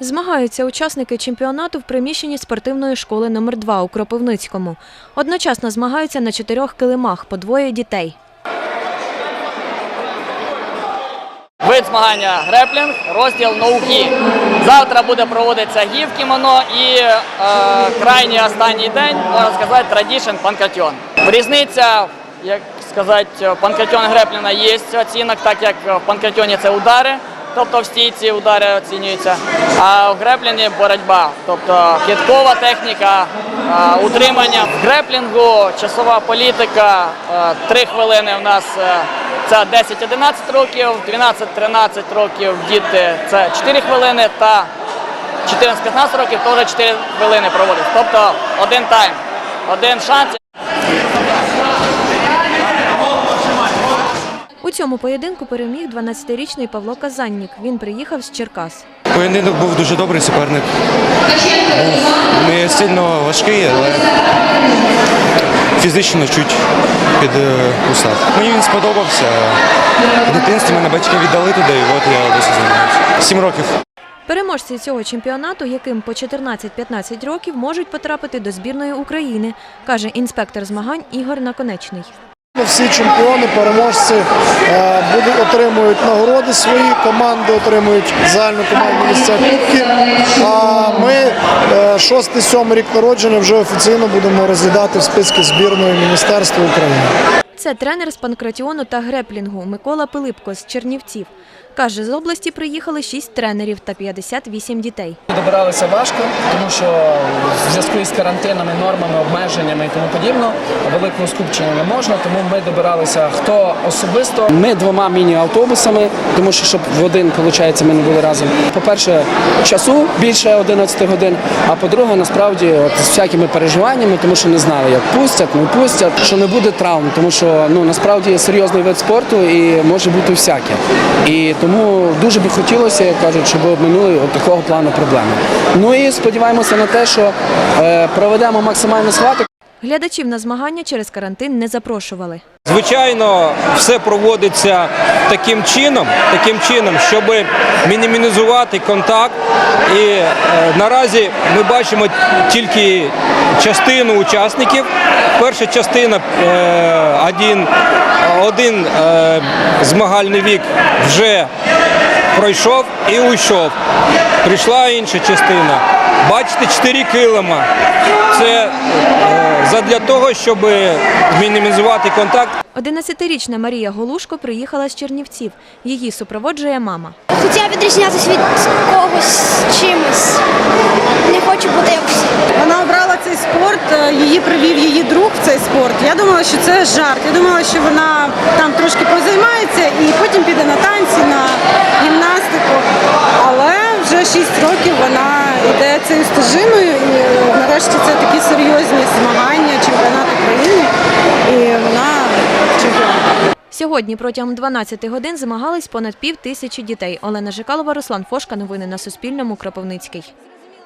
Змагаються учасники чемпіонату в приміщенні спортивної школи номер 2 у Кропивницькому. Одночасно змагаються на чотирьох килимах по двоє дітей. Вид змагання греплінг, розділ ноухі. Завтра буде проводитися гів кімоно і е, крайній останній день, можна сказати, традішн панкатьон. Різниця, як сказати, панкатьон грепліна є оцінок, так як в панкатьоні це удари, тобто в стійці удари оцінюються, а в грепліні боротьба, тобто хиткова техніка, утримання. В греплінгу часова політика, 3 хвилини в нас. е, це 10-11 років, 12-13 років діти це 4 хвилини та 14-15 років теж 4 хвилини проводять. Тобто один тайм, один шанс. Цьому поєдинку переміг 12-річний Павло Казаннік. Він приїхав з Черкас. Поєдинок був дуже добрий суперник. Був не сильно важкий, але фізично чуть під е, устав. Мені він сподобався. В дитинстві мене батьки віддали туди, і от я досі займаюся. Сім років. Переможці цього чемпіонату, яким по 14-15 років, можуть потрапити до збірної України, каже інспектор змагань Ігор Наконечний. Всі чемпіони, переможці е, будуть отримують нагороди свої, команди отримують загальну команду місця кубки. А ми 6-7 рік народження вже офіційно будемо розглядати в списки збірної Міністерства України. Це тренер з панкратіону та греплінгу Микола Пилипко з Чернівців. Каже, з області приїхали 6 тренерів та 58 дітей. Добиралися важко, тому що в зв'язку із карантинами, нормами, обмеженнями і тому подібно великого скупчення не можна, тому ми добиралися хто особисто. Ми двома міні-автобусами, тому що щоб в один, виходить, ми не були разом. По-перше, часу більше 11 годин, а по-друге, насправді, от з всякими переживаннями, тому що не знали, як пустять, не пустять, що не буде травм, тому що ну насправді серйозний вид спорту і може бути всяке. І тому дуже би хотілося, як кажуть, щоб обминули от такого плану проблеми. Ну і сподіваємося на те, що е, проведемо максимально схваток. Глядачів на змагання через карантин не запрошували. Звичайно, все проводиться таким чином, таким чином, щоб мінімізувати контакт. І е, наразі ми бачимо тільки частину учасників. Перша частина е, один, один е, змагальний вік вже пройшов і уйшов. Прийшла інша частина. Бачите, чотири килима. Це е, задля того, щоб мінімізувати контакт. 11-річна Марія Голушко приїхала з Чернівців. Її супроводжує мама. Хотіла відрізнятися від когось чимось. Не хочу бути як всі. Вона обрала цей спорт, е, її привів її друг в цей спорт. Я думала, що це жарт. Я думала, що вона там трошки позаймається і потім піде на танці, на гімнастику. Але вже 6 років вона йде цією стежиною і е, нарешті це такі серйозні змагання, чемпіонат України. І вона чемпіон. Сьогодні протягом 12 годин змагались понад пів тисячі дітей. Олена Жикалова, Руслан Фошка. Новини на Суспільному. Кропивницький.